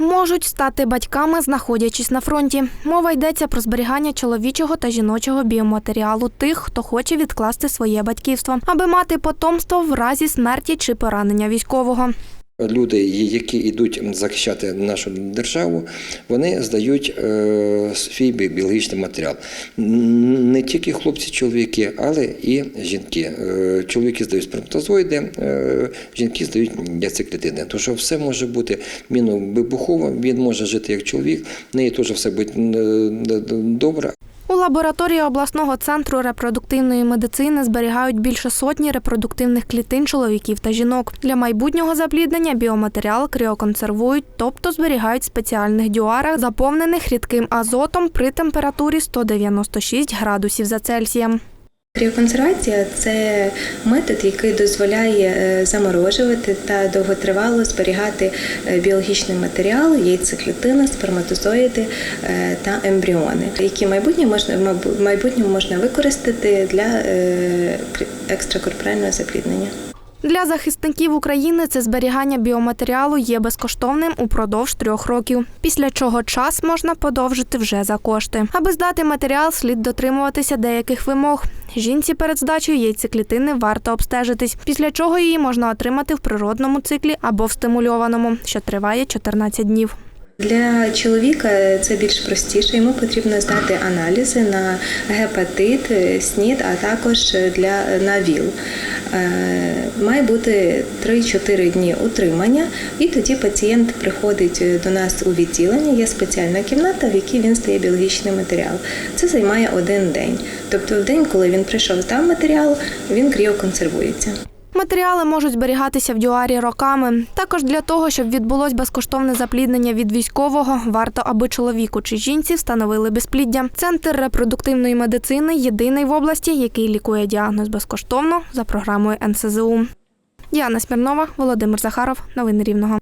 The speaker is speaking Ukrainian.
можуть стати батьками, знаходячись на фронті. Мова йдеться про зберігання чоловічого та жіночого біоматеріалу тих, хто хоче відкласти своє батьківство, аби мати потомство в разі смерті чи поранення військового. Люди, які йдуть захищати нашу державу, вони здають е, свій біологічний матеріал. Не тільки хлопці, чоловіки, але і жінки. Е, Чоловіки здають сперматозоїди, е, жінки здають яйцеклітини. Що все може бути міновибухово, він може жити як чоловік, в неї теж все буде добре, У лабораторії обласного центру репродуктивної медицини зберігають більше сотні репродуктивних клітин чоловіків та жінок. Для майбутнього запліднення біоматеріал кріоконсервують, тобто зберігають в спеціальних дюарах, заповнених рідким азотом при температурі 196 градусів за Цельсієм. Кріоконсервація це метод, який дозволяє е, заморожувати та довготривало зберігати е, біологічний матеріал, яйцеклітини, сперматозоїди е, та ембріони, які в майбутньому можна в майбутньому можна використати для екстракорпорального запліднення. Для захисників України це зберігання біоматеріалу є безкоштовним упродовж трьох років, після чого час можна подовжити вже за кошти. Аби здати матеріал, слід дотримуватися деяких вимог. Жінці перед здачею яйцеклітини варто обстежитись, після чого її можна отримати в природному циклі або в стимульованому, що триває 14 днів. Для чоловіка це більш простіше. Йому потрібно здати аналізи на гепатит, СНІД, а також для на ВІЛ. Е, Має бути 3-4 дні утримання, і тоді пацієнт приходить до нас у відділення. Є спеціальна кімната, в якій він стає біологічний матеріал. Це займає один день. Тобто, в день, коли він прийшов там матеріал, він кріоконсервується. Матеріали можуть зберігатися в дюарі роками. Також для того, щоб відбулось безкоштовне запліднення від військового, варто, аби чоловіку чи жінці встановили безпліддя. Центр репродуктивної медицини єдиний в області, який лікує діагноз безкоштовно за програмою НСЗУ. Діана Смірнова, Володимир Захаров. Новини Рівного.